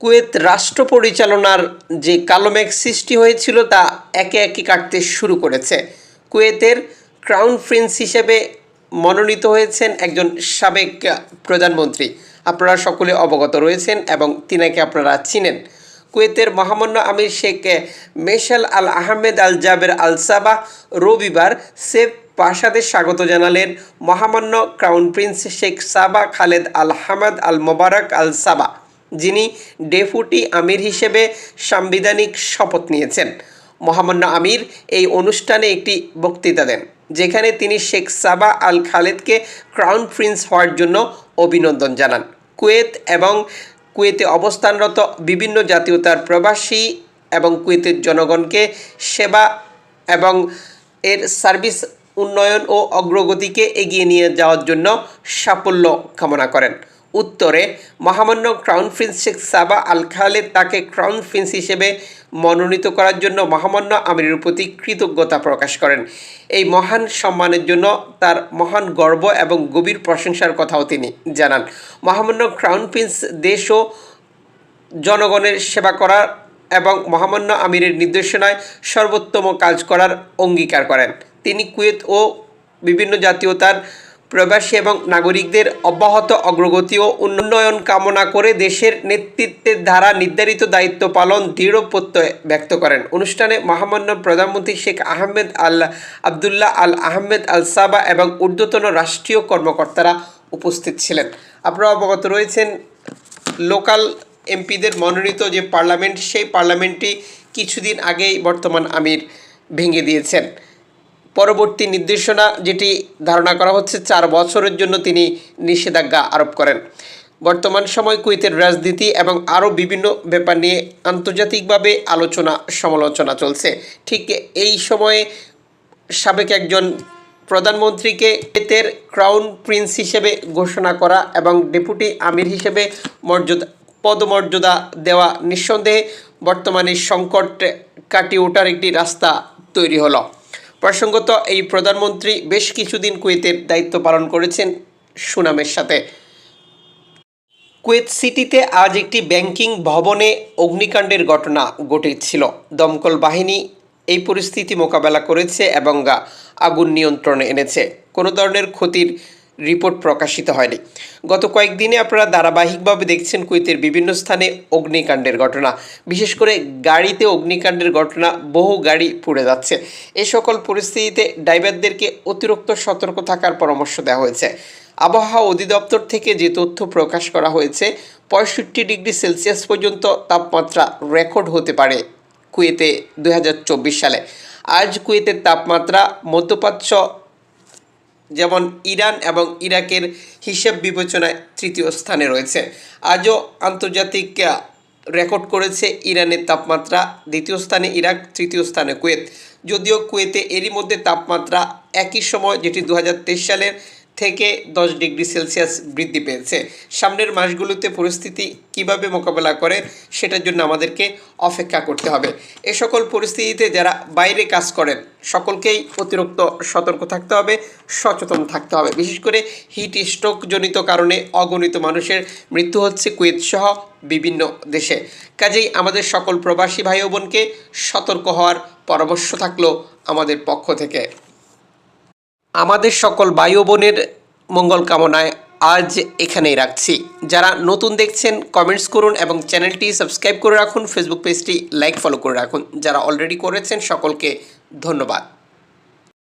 Kuwait রাষ্ট্র পরিচালনার যে কালোমেঘ সৃষ্টি হয়েছিল তা একে একে কাটতে শুরু করেছে। কুয়েতের ক্রাউন প্রিন্স হিসেবে মনোনীত হয়েছেন একজন সাবেক প্রধানমন্ত্রী। আপনারা সকলে অবগত রয়েছেন এবং তিনাকে আপনারা চিনেন। কুয়েতের মহামান্য আমির শেখ মেশাল আল আহমেদ আল জাবের আল সাবা রবিবার সেফ প্রাসাদে স্বাগত জানালেন মহামান্য crown prince Sheikh Sabah Khaled Al Hamad Al Mubarak Al Sabah. যিনি ডেপুটি আমির হিসেবে সাংবিধানিক শপথ নিয়েছেন। মহামান্য আমির এই অনুষ্ঠানে একটি বক্তৃতা দেন, যেখানে তিনি শেখ সাবা আল খালেদকে ক্রাউন প্রিন্স হওয়ার জন্য অভিনন্দন জানান। কুয়েত এবং কুয়েতে অবস্থানরত বিভিন্ন জাতীয়তার প্রবাসী এবং কুয়েতের জনগণকে সেবা এবং এর সার্ভিস, উন্নয়ন ও অগ্রগতিকে এগিয়ে নিয়ে যাওয়ার জন্য সাফল্য কামনা করেন। উত্তরে, মহামান্য crown prince Sheikh Sabah Al Khaled তাকে ক্রাউন প্রিন্স হিসেবে মনোনীত করার জন্য মহামান্য আমিরের প্রতি কৃতজ্ঞতা প্রকাশ করেন। এই মহান সম্মানের জন্য তার মহান গর্ব এবং গভীর প্রশংসার কথাও তিনি জানান। মহামান্য ক্রাউন প্রিন্স দেশ ও জনগণের সেবা করার এবং মহামান্য আমিরের নির্দেশনায় সর্বোত্তম কাজ করার অঙ্গীকার করেন। তিনি কুয়েত ও বিভিন্ন জাতীয়তার প্রবাসী এবং নাগরিকদের অব্যাহত অগ্রগতি ও উন্নয়ন কামনা করে দেশের নেতৃত্বের দ্বারা নির্ধারিত দায়িত্ব পালন দৃঢ় প্রত্যয় ব্যক্ত করেন। অনুষ্ঠানে মহামান্য প্রধানমন্ত্রী শেখ আহমেদ আল আবদুল্লাহ আল আহমেদ আল সাবা এবং ঊর্ধ্বতন রাষ্ট্রীয় কর্মকর্তারা উপস্থিত ছিলেন। আপনারা অবগত রয়েছেন, লোকাল এমপিদের মনোনীত যে পার্লামেন্ট, সেই পার্লামেন্টটি কিছুদিন আগেই বর্তমান আমির ভেঙে দিয়েছেন। পরবর্তী নির্দেশনা যেটি ধারণা করা হচ্ছে, চার বছরের জন্য তিনি নিষেধাজ্ঞা আরোপ করেন। বর্তমান সময় কুয়েতের রাজনীতি এবং আরও বিভিন্ন ব্যাপার নিয়ে আন্তর্জাতিকভাবে আলোচনা সমালোচনা চলছে। ঠিক এই সময়ে সাবেক একজন প্রধানমন্ত্রীকে কুয়েতের ক্রাউন প্রিন্স হিসেবে ঘোষণা করা এবং ডেপুটি আমির হিসেবে মর্যাদা, পদমর্যাদা দেওয়া নিঃসন্দেহে বর্তমানে সংকট কাটিয়ে ওঠার একটি রাস্তা তৈরি হলো। প্রসঙ্গত, এই প্রধানমন্ত্রী বেশ কিছুদিন কুয়েতের দায়িত্ব পালন করেছেন সুনামের সাথে। কুয়েত সিটিতে আজ একটি ব্যাংকিং ভবনে অগ্নিকাণ্ডের ঘটনা ঘটেছিল। দমকল বাহিনী এই পরিস্থিতি মোকাবেলা করেছে এবং আগুন নিয়ন্ত্রণে এনেছে। কোনো ধরনের ক্ষতির রিপোর্ট প্রকাশিত হয়নি। গত কয়েকদিনে আপনারা ধারাবাহিকভাবে দেখছেন কুয়েতের বিভিন্ন স্থানে অগ্নিকাণ্ডের ঘটনা। বিশেষ করে গাড়িতে অগ্নিকাণ্ডের ঘটনা, বহু গাড়ি পুড়ে যাচ্ছে। এই সকল পরিস্থিতিতে ড্রাইভারদেরকে অতিরিক্ত সতর্ক থাকার পরামর্শ দেওয়া হয়েছে। আবহাওয়া অধিদপ্তর থেকে যে তথ্য প্রকাশ করা হয়েছে, পঁয়ষট্টি ডিগ্রি সেলসিয়াস পর্যন্ত তাপমাত্রা রেকর্ড হতে পারে কুয়েতে দু হাজার চব্বিশ সালে। আজ কুয়েতের তাপমাত্রা মধ্যপ্রাচ্য যেমন ইরান এবং ইরাকের হিসেব বিবেচনায় তৃতীয় স্থানে রয়েছে। আজও আন্তর্জাতিক রেকর্ড করেছে ইরানের তাপমাত্রা। দ্বিতীয় স্থানে ইরাক, তৃতীয় স্থানে কুয়েত। যদিও কুয়েতে এরই মধ্যে তাপমাত্রা একই সময়, যেটি দু হাজার তেইশ সালের থেকে দশ ডিগ্রি সেলসিয়াস বৃদ্ধি পেয়েছে। সামনের মাসগুলোতে পরিস্থিতি কীভাবে মোকাবেলা করে সেটার জন্য আমাদেরকে অপেক্ষা করতে হবে। এ সকল পরিস্থিতিতে যারা বাইরে কাজ করেন, সকলকেই অতিরিক্ত সতর্ক থাকতে হবে, সচেতন থাকতে হবে। বিশেষ করে হিট স্ট্রোকজনিত কারণে অগণিত মানুষের মৃত্যু হচ্ছে কুয়েত সহ বিভিন্ন দেশে। কাজেই আমাদের সকল প্রবাসী ভাই বোনকে সতর্ক হওয়ার পরামর্শ থাকল আমাদের পক্ষ থেকে। আমাদের সকল বায়ু বোনের মঙ্গল কামনায় আজ এখানেই রাখছি। যারা নতুন দেখছেন কমেন্টস করুন এবং চ্যানেলটি সাবস্ক্রাইব করে রাখুন ফেসবুক পেজটি লাইক ফলো করে রাখুন। যারা অলরেডি করেছেন, সকলকে ধন্যবাদ।